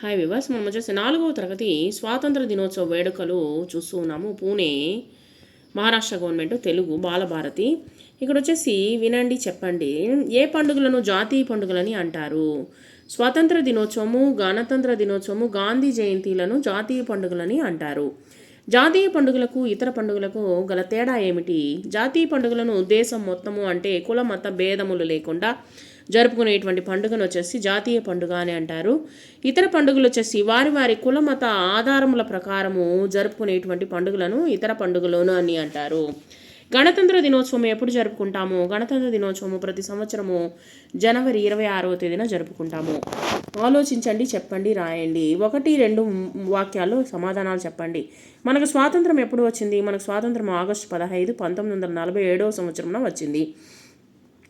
Hi వివాస్ మనం వచ్చేసి నాలుగవ తరగతి స్వాతంత్ర దినోత్సవ వేడుకలు చూస్తూ ఉన్నాము. పూణే మహారాష్ట్ర గవర్నమెంట్ తెలుగు బాలభారతి. ఇక్కడ వచ్చేసి వినండి చెప్పండి. ఏ పండుగలను జాతీయ పండుగలని అంటారు? స్వాతంత్ర దినోత్సవము గణతంత్ర దినోత్సవము గాంధీ జయంతిలను జాతీయ పండుగలని అంటారు. జాతీయ పండుగలకు ఇతర పండుగలకు గల తేడా ఏమిటి? జాతీయ పండుగలను దేశం మొత్తము అంటే కుల మత భేదములు లేకుండా జరుపుకునేటువంటి పండుగను వచ్చేసి జాతీయ పండుగ అని అంటారు. ఇతర పండుగలు వచ్చేసి వారి వారి కుల మత ఆధారముల ప్రకారము జరుపుకునేటువంటి పండుగలను ఇతర పండుగలను అని అంటారు. గణతంత్ర దినోత్సవం ఎప్పుడు జరుపుకుంటాము? గణతంత్ర దినోత్సవం ప్రతి సంవత్సరము జనవరి ఇరవై ఆరవ తేదీన జరుపుకుంటాము. ఆలోచించండి చెప్పండి రాయండి. ఒకటి రెండు వాక్యాల్లో సమాధానాలు చెప్పండి. మనకు స్వాతంత్రం ఎప్పుడు వచ్చింది? మనకు స్వాతంత్రం ఆగస్టు పదహైదు పంతొమ్మిది వందల నలభై ఏడవ సంవత్సరంలో వచ్చింది.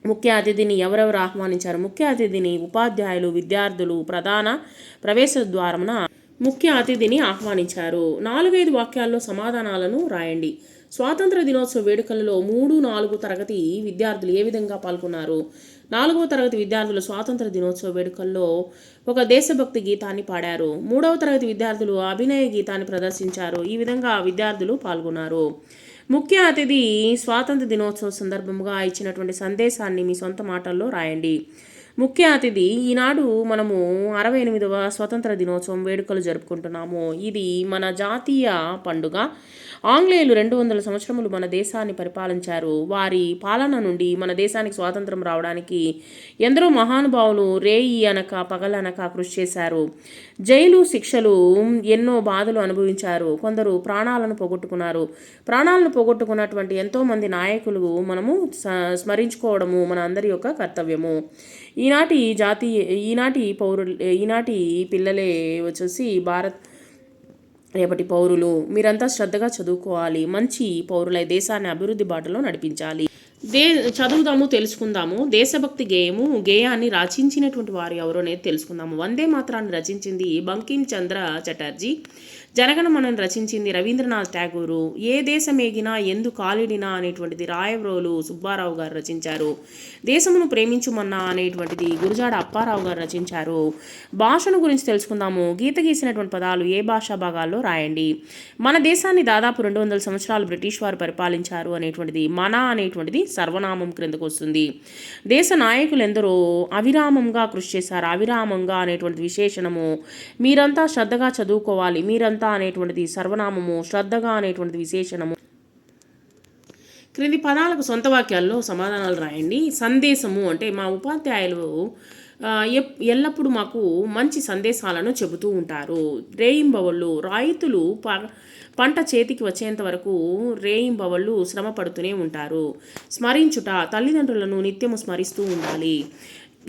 ముఖ్య అతిథిని ఎవరెవరు ఆహ్వానించారు? ముఖ్య అతిథిని ఉపాధ్యాయులు విద్యార్థులు ప్రధాన ప్రవేశ ద్వారమున ముఖ్య అతిథిని ఆహ్వానించారు. నాలుగైదు వాక్యాల్లో సమాధానాలను రాయండి. స్వాతంత్ర దినోత్సవ వేడుకలలో మూడు నాలుగు తరగతి విద్యార్థులు ఏ విధంగా పాల్గొన్నారు? నాలుగవ తరగతి విద్యార్థులు స్వాతంత్ర దినోత్సవ వేడుకల్లో ఒక దేశభక్తి గీతాన్ని పాడారు. మూడవ తరగతి విద్యార్థులు అభినయ గీతాన్ని ప్రదర్శించారు. ఈ విధంగా విద్యార్థులు పాల్గొన్నారు. ముఖ్య అతిథి స్వాతంత్ర దినోత్సవ సందర్భంగా ఇచ్చినటువంటి సందేశాన్ని మీ సొంత మాటల్లో రాయండి. ముఖ్య అతిథి ఈనాడు మనము అరవై ఎనిమిదవ స్వతంత్ర దినోత్సవం వేడుకలు జరుపుకుంటున్నాము. ఇది మన జాతీయ పండుగ. ఆంగ్లేయులు రెండు వందల సంవత్సరములు మన దేశాన్ని పరిపాలించారు. వారి పాలన నుండి మన దేశానికి స్వాతంత్రం రావడానికి ఎందరో మహానుభావులు రేయి అనక పగలనక కృషి చేశారు. జైలు శిక్షలు ఎన్నో బాధలు అనుభవించారు. కొందరు ప్రాణాలను పోగొట్టుకున్నారు. ప్రాణాలను పోగొట్టుకున్నటువంటి ఎంతోమంది నాయకులు మనము స్మరించుకోవడము మన అందరి యొక్క కర్తవ్యము. ఈనాటి జాతీయ ఈనాటి పౌరులు ఈనాటి పిల్లలే వచ్చేసి భారత్ రేపటి పౌరులు. మీరంతా శ్రద్ధగా చదువుకోవాలి. మంచి పౌరులై దేశాన్ని అభివృద్ధి బాటలో నడిపించాలి. దే చదువుదాము తెలుసుకుందాము. దేశభక్తి గేయము గేయాన్ని రచించినటువంటి వారు ఎవరో అనేది తెలుసుకుందాము. వందే మాత్రాన్ని రచించింది బంకిం చంద్ర చటర్జీ. జనగణమనం రచించింది రవీంద్రనాథ్ ఠాగూరు ఏ దేశమేగినా ఎందు కాలిడినా అనేటువంటిది రాయవ్రోలు సుబ్బారావు గారు రచించారు. దేశమును ప్రేమించుమన్నా అనేటువంటిది గురుజాడ అప్పారావు గారు రచించారు. భాషను గురించి తెలుసుకుందాము. గీత గీసినటువంటి పదాలు ఏ భాషా భాగాల్లో రాయండి. మన దేశాన్ని దాదాపు రెండు వందల సంవత్సరాలు బ్రిటిష్ వారు పరిపాలించారు అనేటువంటిది మన అనేటువంటిది సర్వనామం క్రిందకు వస్తుంది. దేశ నాయకులు ఎందరో అవిరామంగా కృషి చేశారు. అవిరామంగా అనేటువంటి విశేషణము. మీరంతా శ్రద్ధగా చదువుకోవాలి. మీరంతా అనేటువంటిది సర్వనామము శ్రద్ధగా అనేటువంటిది విశేషణము. క్రింది పదాలకు సొంత వాక్యాల్లో సమాధానాలు రాయండి. సందేశము అంటే మా ఉపాధ్యాయులు ఎల్లప్పుడూ మాకు మంచి సందేశాలను చెబుతూ ఉంటారు. రేయింబవళ్ళు రైతులు ప పంట చేతికి వచ్చేంత వరకు రేయింబవళ్ళు శ్రమ పడుతూనే ఉంటారు. స్మరించుట తల్లిదండ్రులను నిత్యము స్మరిస్తూ ఉండాలి.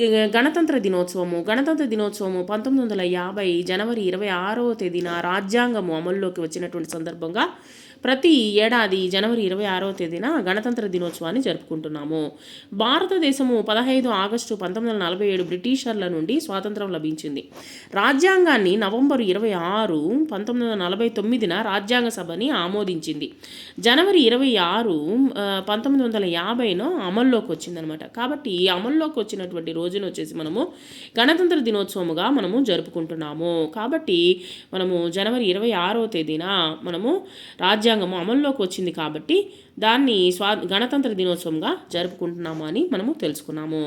గణతంత్ర దినోత్సవము. గణతంత్ర దినోత్సవము పంతొమ్మిది వందల యాభై జనవరి ఇరవై ఆరవ తేదీన రాజ్యాంగము అమల్లోకి వచ్చినటువంటి సందర్భంగా ప్రతి ఏడాది జనవరి ఇరవై ఆరవ తేదీన గణతంత్ర దినోత్సవాన్ని జరుపుకుంటున్నాము. భారతదేశము పదహైదు ఆగస్టు పంతొమ్మిది వందల నలభై ఏడు బ్రిటిషర్ల నుండి స్వాతంత్రం లభించింది. రాజ్యాంగాన్ని నవంబర్ ఇరవై ఆరు పంతొమ్మిది వందల నలభై తొమ్మిదిన రాజ్యాంగ సభని ఆమోదించింది. జనవరి ఇరవై ఆరు పంతొమ్మిది వందల యాభైలో అమల్లోకి వచ్చిందనమాట కాబట్టి ఈ అమల్లోకి వచ్చినటువంటి రోజున వచ్చేసి మనము గణతంత్ర దినోత్సవముగా మనము జరుపుకుంటున్నాము. కాబట్టి మనము జనవరి ఇరవై ఆరో తేదీన మనము రాజ్యాంగం అమల్లోకి వచ్చింది కాబట్టి దాన్ని స్వా గణతంత్ర దినోత్సవంగా జరుపుకుంటున్నాము అని మనము తెలుసుకున్నాము.